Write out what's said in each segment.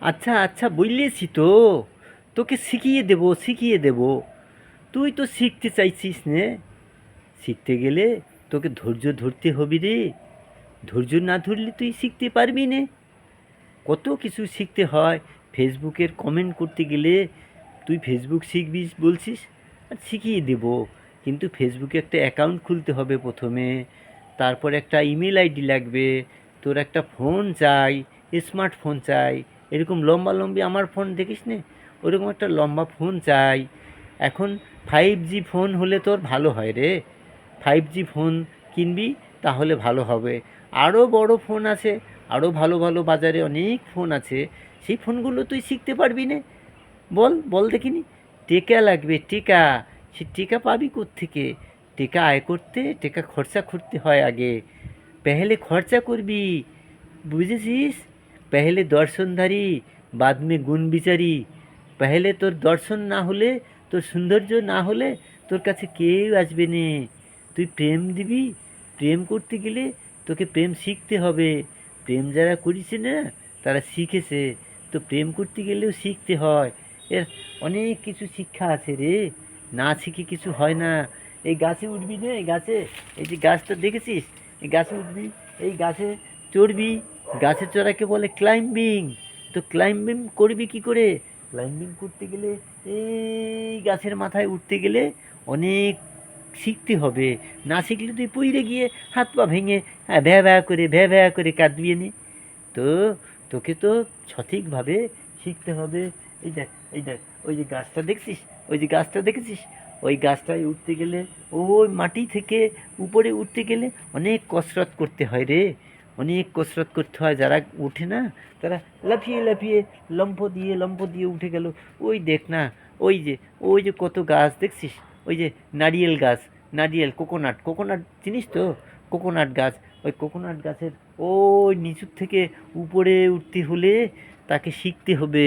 আচ্ছা আচ্ছা বললেছি তো। তোকে শিখিয়ে দেবো শিখিয়ে দেবো। তুই তো শিখতে চাইছিস নে। শিখতে গেলে তোকে ধৈর্য ধরতে হবে রে। ধৈর্য না ধরলে তুই শিখতে পারবি নে। কত কিছু শিখতে হয়। ফেসবুকের কমেন্ট করতে গেলে তুই ফেসবুক শিখবি বলছিস? আর শিখিয়ে দেব। কিন্তু ফেসবুকে একটা অ্যাকাউন্ট খুলতে হবে প্রথমে। তারপর একটা ইমেল আইডি লাগবে। তোর একটা ফোন চাই, স্মার্টফোন চাই। এরকম লম্বা লম্বি আমার ফোন দেখিস নে, ওরকম একটা লম্বা ফোন চাই। এখন ফাইভ জি ফোন হলে তোর ভালো হয় রে। ফাইভ জি ফোন কিনবি, তাহলে ভালো হবে। আরও বড় ফোন আছে আরও ভালো ভালো বাজারে অনেক ফোন আছে। সেই ফোনগুলো তুই শিখতে পারবি না। বল বল দেখিনি। টেকা লাগবে, টেকা। সে টেকা পাবি থেকে টেকা আয় করতে, টেকা খরচা করতে হয় আগে। পেহলে খরচা করবি। বুঝেছিস? পেহলে দর্শনধারী বাদ মে গুণ বিচারি পেহলে তোর দর্শন না হলে তোর সৌন্দর্য না হলে তোর কাছে কেউ আসবে নে তুই প্রেম দিবি প্রেম করতে গেলে তোকে প্রেম শিখতে হবে প্রেম যারা করেছে না তারা শিখেছে তো প্রেম করতে গেলেও শিখতে হয় এর অনেক কিছু শিক্ষা আছে রে। না শিখে কিছু হয় না। এই গাছে উঠবি না, এই গাছে, এই যে গাছটা দেখেছিস? এই গাছে উঠবি, এই গাছে চড়বি। গাছে চড়াকে বলে ক্লাইম্বিং তো ক্লাইম্বিং করবি কি করে? ক্লাইম্বিং করতে গেলে এই গাছের মাথায় উঠতে গেলে অনেক শিখতে হবে। না শিখলে তুই পইরে গিয়ে হাত পা ভেঙে হ্যাঁ ভ্যা ভ্যা করে, ভ্যা ভ্যা করে কাঁদবি নি তো তোকে তো সঠিকভাবে শিখতে হবে। এই দেখ এই দেখ, ওই যে গাছটা দেখছিস? ওই যে গাছটা দেখেছিস? ওই গাছটায় উঠতে গেলে, ওই মাটি থেকে উপরে উঠতে গেলে অনেক কসরত করতে হয় রে। অনেক কসরত করতে হয়, যারা উঠে না, তারা লাফিয়ে লাফিয়ে লম্ফ দিয়ে লম্ফ দিয়ে উঠে গেল। ওই দেখ না, ওই যে ওই যে কত গাছ দেখছিস? ওই যে নারিয়েল গাছ, নারিয়েল, কোকোনাট কোকোনাট চিনিস তো? কোকোনাট গাছ, ওই কোকোনাট গাছের ওই নিচুর থেকে উপরে উঠতে হলে তাকে শিখতে হবে।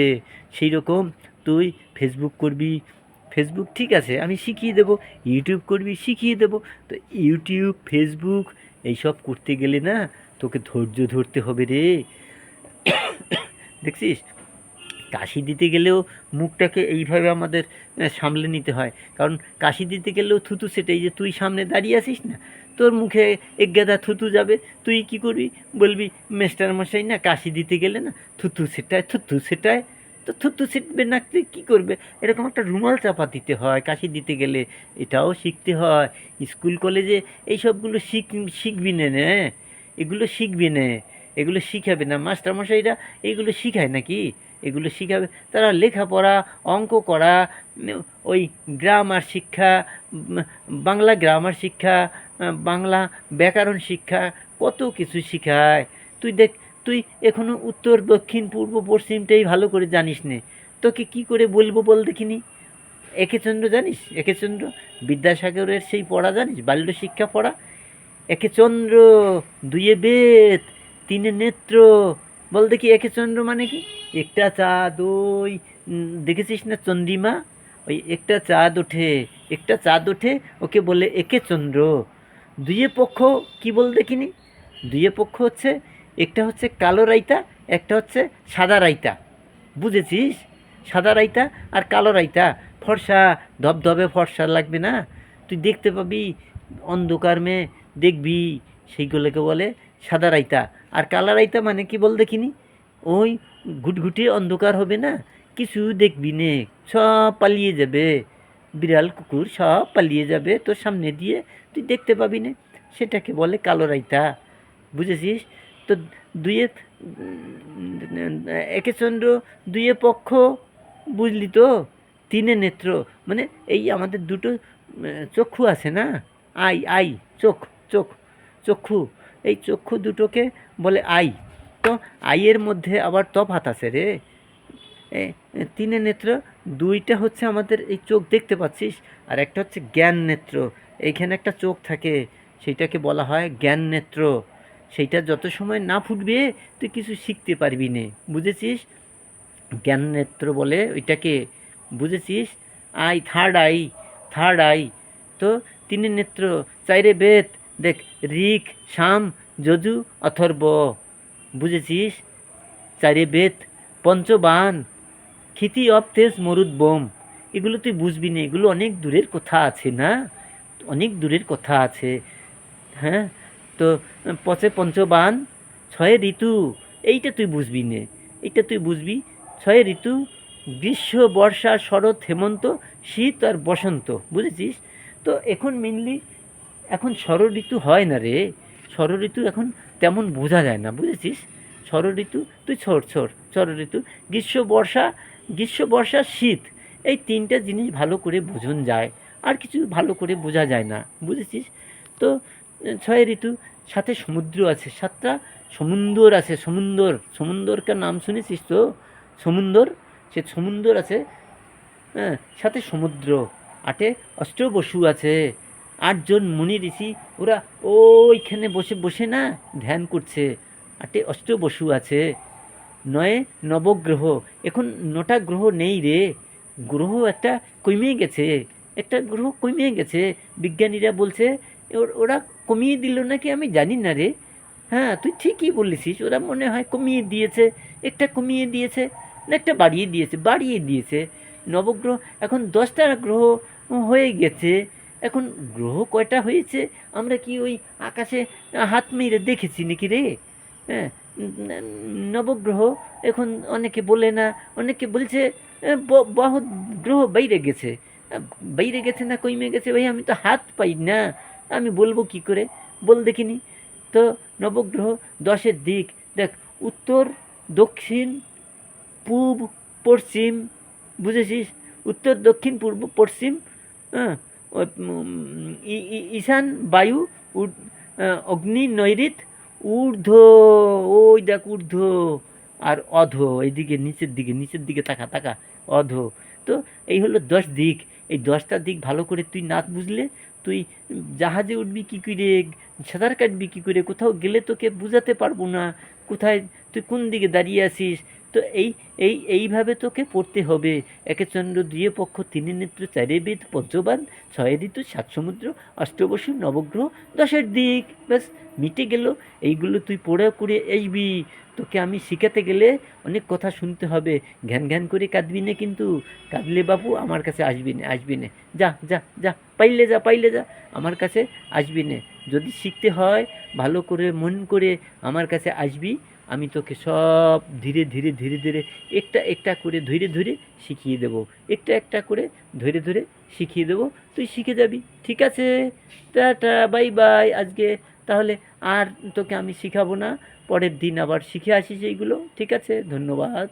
সেই রকম তুই ফেসবুক করবি। ফেসবুক ঠিক আছে, আমি শিখিয়ে দেবো। ইউটিউব করবি, শিখিয়ে দেবো। তো ইউটিউব ফেসবুক এইসব করতে গেলে না তোকে ধৈর্য ধরতে হবে রে। দেখছিস? কাশি দিতে গেলেও মুখটাকে এইভাবে আমাদের সামলে নিতে হয়। কারণ কাশি দিতে গেলেও থুতু সেটাই যে তুই সামনে দাঁড়িয়ে আছিস না, তোর মুখে এক গাদা থুতু যাবে। তুই কি করবি? বলবি, মেস্টার মশাই না, কাশি দিতে গেলে না, থুতু সেটায় থুতু সেটায়। তো থুতু সেটবে না কী করবে? এরকম একটা রুমাল চাপা দিতে হয়, কাশি দিতে গেলে। এটাও শিখতে হয়। স্কুল, কলেজে এই সবগুলো শিখ, শিখবি নে নে এগুলো শিখবি না, এগুলো শিখাবে না। মাস্টারমশাইরা এগুলো শিখায় নাকি? এগুলো শিখাবে। তারা লেখাপড়া, অঙ্ক করা, ওই গ্রামার শিক্ষা, বাংলা গ্রামার শিক্ষা, বাংলা ব্যাকরণ শিক্ষা, কত কিছু শিখায়। তুই দেখ, তুই এখনও উত্তর, দক্ষিণ, পূর্ব, পশ্চিমটাই ভালো করে জানিস নে। তোকে কি করে বলব বল দেখিনি? একেচন্দ্র জানিস? একেচন্দ্র বিদ্যাসাগরের সেই পড়া জানিস? বাল্য শিক্ষা পড়া? একে চন্দ্র দুয়ে বেদ তিনে নেত্র। বল দেখি একে চন্দ্র মানে কি? একটা চাঁদ, ওই দেখেছিস না চন্দ্রিমা? ওই একটা চাঁদ ওঠে, একটা চাঁদ ওঠে, ওকে বলে একে চন্দ্র। দুয়ে পক্ষ কি বল দেখিনি? দুয়ে পক্ষ হচ্ছে, একটা হচ্ছে কালো রাইতা, একটা হচ্ছে সাদা রাইতা। বুঝেছিস? সাদা রাইতা আর কালো রাইতা। ফর্সা, ধবধবে ফর্সা লাগবে না? তুই দেখতে পাবি, অন্ধকার মেয়ে দেখবি, সেইগুলোকে বলে সাদা রাইতা। আর কালা রাইতা মানে কি বল দেখিনি? ওই ঘুটঘুটে অন্ধকার হবে না? কিছু দেখবি নে, সব পালিয়ে যাবে। বিড়াল, কুকুর সব পালিয়ে যাবে তোর সামনে দিয়ে। তুই দেখতে পাবি না, সেটাকে বলে কালো রাইতা। বুঝেছিস? তো দুয়ে একে চন্দ্র দুয়ে পক্ষ, বুঝলি তো? তিনে নেত্র। মানে এই আমাদের দুটো চক্ষু আছে না? আই আই, চোখ। চোখ, চক্ষু, এই চক্ষু দুটোকে বলে আই। তো আইয়ের মধ্যে আবার তফাত আছে রে। তিনে নেত্র, দুইটা হচ্ছে আমাদের এই চোখ দেখতে পাচ্ছিস, আর একটা হচ্ছে জ্ঞান নেত্র। এইখানে একটা চোখ থাকে, সেইটাকে বলা হয় জ্ঞান নেত্র। সেইটা যত সময় না ফুটবে, তুই কিছু শিখতে পারবি নে। বুঝেছিস? জ্ঞান নেত্র বলে ওইটাকে, বুঝেছিস? Eye, third eye third eye. তো তিনে নেত্র, চাইরে বেদ দেখ ঋক সাম যজু, অথর্ব। বুঝেছিস? চারে বেদ পঞ্চবান। খিতি অব তেজ মরুদ, বোম। এগুলো তুই বুঝবি না, এগুলো অনেক দূরের কথা আছে না? অনেক দূরের কথা আছে। হ্যাঁ? তো, পচে পঞ্চবান, ছয় ঋতু। এইটা তুই বুঝবি নে। এইটা তুই বুঝবি, ছয় ঋতু, গ্রীষ্ম, বর্ষা, শরৎ, হেমন্ত, শীত আর বসন্ত। বুঝেছিস? তো এখন মেনলি এখন ঋতু হয় না রে। ঋতু এখন তেমন বোঝা যায় না, বুঝেছিস? ঋতু তুই ছড় ষড় ঋতু গ্রীষ্ম, বর্ষা গ্রীষ্ম, বর্ষা, শীত, এই তিনটা জিনিস ভালো করে বোঝন যায়। আর কিছু ভালো করে বোঝা যায় না, বুঝেছিস? তো, ছয় ঋতু, সাথে সমুদ্র আছে, সাতটা সমুন্দর আছে, সমুন্দর সমুন্দরকার নাম শুনেছিস তো? সমুন্দর, সে সমুন্দর আছে হ্যাঁ সাথে সমুদ্র, আটে অষ্টবসু আছে। আটজন মুনি ঋষি, ওরা ওইখানে বসে বসে না ধ্যান করছে। আটে অষ্ট বসু আছে। নয়ে নবগ্রহ। এখন নটা গ্রহ নেই রে। গ্রহ একটা কমে গেছে। একটা গ্রহ কমে গেছে। বিজ্ঞানীরা বলছে, ওর- ওরা কমিয়ে দিল নাকি আমি জানি না রে। হ্যাঁ তুই ঠিকই বলেছিস। ওরা মনে হয় কমিয়ে দিয়েছে। একটা কমিয়ে দিয়েছে না একটা বাড়িয়ে দিয়েছে বাড়িয়ে দিয়েছে। নবগ্রহ, এখন দশটা গ্রহ হয়ে গেছে। এখন গ্রহ কয়টা হয়েছে? আমরা কি ওই আকাশে হাত মেরে দেখেছি নাকি রে? হ্যাঁ নবগ্রহ এখন অনেকে বলে না অনেকে বলছে আহ, ব- বহুত গ্রহ বাইরে গেছে। বাইরে গেছে না কইমে গেছে? ভাই আমি তো হাত পাই না। আমি বলব কি করে? বল দেখিনি। তো নবগ্রহ দশের দিক দেখ উত্তর দক্ষিণ পূব পশ্চিম বুঝেছিস? উত্তর দক্ষিণ পূর্ব পশ্চিম হ্যাঁ ঈশান, বায়ু অগ্নি নৈরিত ঊর্ধ্ব, ওই দেখ ঊর্ধ্ব আর অধ, এইদিকে নিচের দিকে নিচের দিকে তাকা তাকা, অধ। তো এই হলো দশ দিক। এই দশটা দিক ভালো করে তুই না বুঝলে, তুই জাহাজে উঠবি কী করে, সাঁতার কাটবি কী করে, কোথাও গেলে তোকে বুঝাতে পারব না। কোথায়, তুই কোন দিকে দাঁড়িয়ে আছিস? তো এই এই, এইভাবে তোকে পড়তে হবে। একে চন্দ্র দুয়ে পক্ষ তিনে নেত্র, চারে বেদ, পঞ্চবান, ছয় ঋতু, সাত সমুদ্র, অষ্টবসু, নবগ্রহ, দশের দিক। ব্যাস, মিটে গেল। এইগুলো তুই পড়ে করে আসবি। তোকে আমি শিখাতে গেলে অনেক কথা শুনতে হবে। ঘ্যান ঘ্যান করে কাঁদবি না কিন্তু। কাঁদলে বাবু আমার কাছে আসবি না আসবি না। যা যা যা, পাইলে যা পাইলে যা, আমার কাছে আসবি না। যদি শিখতে হয়, ভালো করে, মন করে আমার কাছে আসবি আমি তোকে সব ধীরে ধীরে ধীরে ধীরে একটা একটা করে ধীরে ধীরে শিখিয়ে দেব। একটা একটা করে ধীরে ধীরে শিখিয়ে দেব। তুই শিখে যাবি। ঠিক আছে? টাটা, বাই বাই আজকে। তাহলে আর তোকে আমি শিখাবো না। পরের দিন আবার শিখে আসিস এইগুলো। ঠিক আছে? ধন্যবাদ।